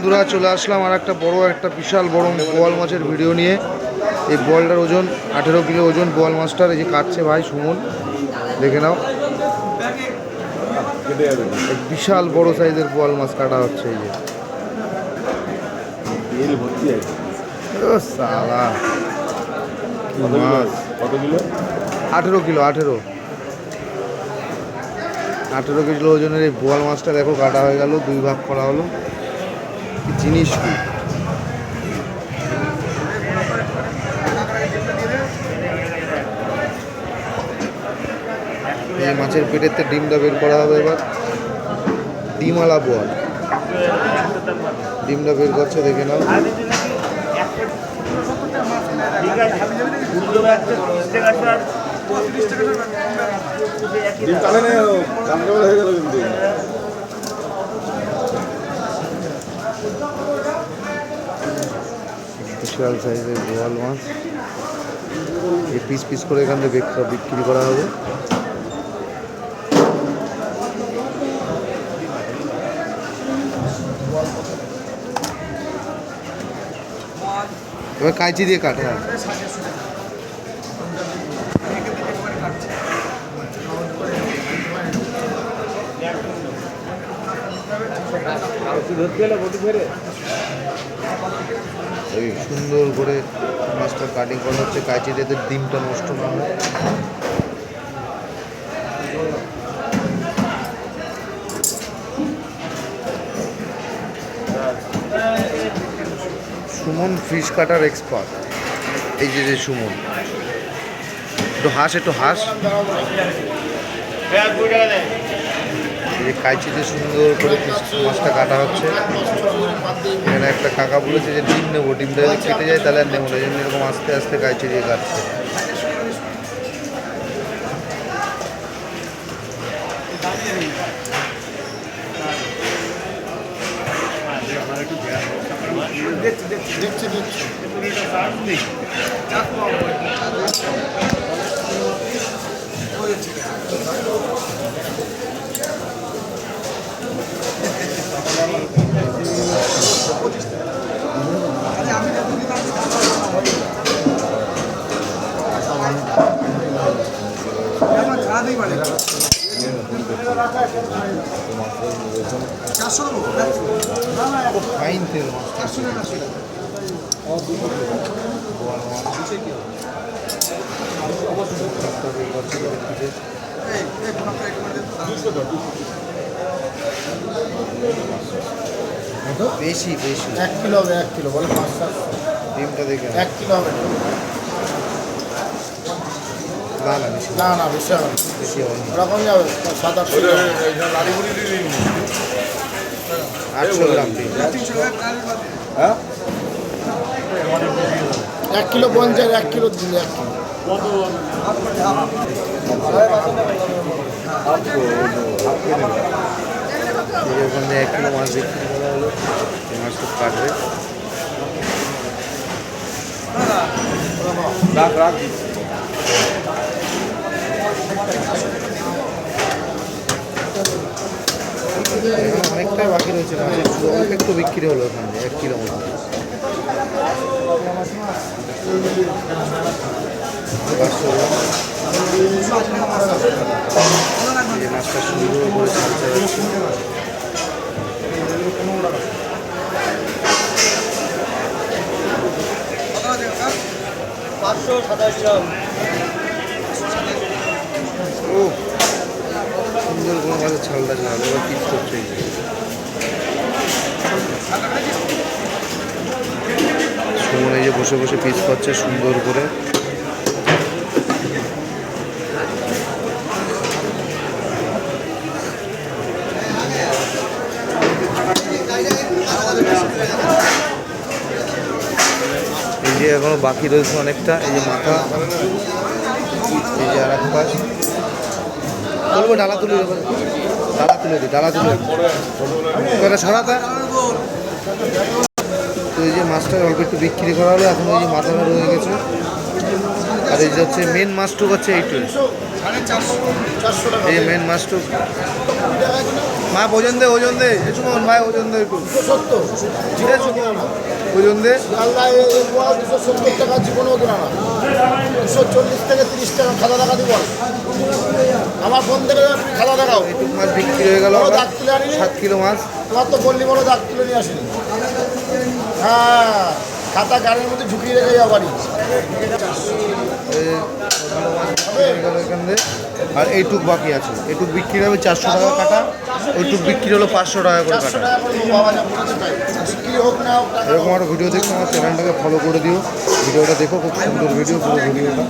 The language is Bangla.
বন্ধুরা চলে আসলাম আর একটা বড় একটা বিশাল বড় বোয়াল মাছের ভিডিও নিয়ে। এই বোয়ালটার ওজন আঠেরো কিলো ওজন বোয়াল মাছটার এই যে কাটছে ভাই সুমন দেখে নাও। বিশাল বড় সাইজের বোয়াল মাছ কাটা হচ্ছে এই যে। আঠেরো কিলো আঠেরো। আঠেরো কিলো ওজনের এই বোয়াল মাছটা দেখো কাটা হয়ে গেল দুই ভাগ করা হলো। জিনিস এই মাছের পেটের ডিমটা বের করা হবে এবার। ডিমালা বোয়াল। ডিমটা বের করছে, দেখে নাও। ডিম নেই কিন্তু। বিশাল সাইজের বোয়াল মাছ এই পিস পিস করে এখান থেকে বিক্রি- করা হবে। এবার কাঁচি দিয়ে কাট। ধরতে গেলে বটি ফেরে এই সুন্দর করে মাছটা কাটিং করা হচ্ছে কাঁচি যাতে ডিমটা নষ্ট না হয়। সুমন ফিশ কাটার এক্সপার্ট এই যে যে সুমন। একটু হাঁস, একটু হাস। এই যে কাঁচিতে সুন্দর করে মাছটা কাটা হচ্ছে। এখানে একটা কাকা বলেছে যে ডিম নেব ডিমটা যদি কেটে যায় তাহলে আর নেব না জন্য এরকম আস্তে আস্তে কাঁচি দিয়ে কাটছে। খুব ফাইন তেল মাছ বেশি বেশি। এক কিলো হবে এক কিলো বলে পাঁচ সাত। ডিমটা দেখে এক কিলো হবে। না না বেশি বেশি হবে ওরকমই হবে সাত আট কিলো হবে। লালিপুরি দিয়ে দিন আটশো গ্রাম হ্যাঁ এক কিলো পঞ্চাশ এক কিলো দিন এক কিলো ওখানে এক কিলো মাছ মাছটা কাটবে রাখ রাখ এখানে অনেকটাই বাকি রয়েছে মাছের শুধু অল্প একটু বিক্রি হলো ওখানে এক কিলো মতো। পাঁচশো। মাছটা সুন্দর করে ছাড়তে যাচ্ছে ও সুন্দর করে মাছের ছালটা না এবার পিস করছে। সুমন এই যে বসে বসে পিস করছে সুন্দর করে এই যে এখনও বাকি রয়েছে অনেকটা, এই যে মাথা, এই যে আর এক পাশ বলব, ডালা তুলে দেবো। ডালা তুলে দিই ডালা তুলে দিই। সরাতা তো এই যে মাছটা অল্প একটু বিক্রি করা হলো, এখন ওই যে মাথাটা রয়ে গেছে আর এই যে হচ্ছে মেন মাছটুক হচ্ছে এইটুকু এই মেন মাছটুক মা ওজন দে ওজন দে। সুমন ভাই ওজন দে একটু। সত্তর। না ওজন দে। আল্লাহ এই বল দুশো সত্তর টাকা জীবনও কিনা না দুশো চল্লিশ থেকে তিরিশ টাকা খাতা টাকা দিব আমার ফোন থেকে খাতা এইটুক মাছ বিক্রি হয়ে গেল দাগ তুলে আনিনি। সাত কিলো মাছ। তোমার তো বললি বলো দাগ তুলে নিয়ে আসিনি। হ্যাঁ। খাতা গাড়ির মধ্যে ঝুঁকিয়ে রেখে যাওয়া বাড়ি। আর এইটুক বাকি আছে। এইটুক বিক্রি হবে চারশো টাকা কাটা ওইটুক বিক্রি হলো পাঁচশো টাকা করে কাটা। এরকম একটা ভিডিও দেখতে আমার চ্যানেলটাকে ফলো করে দিও। ভিডিওটা দেখো খুব সুন্দর ভিডিও পুরো ভিডিওটা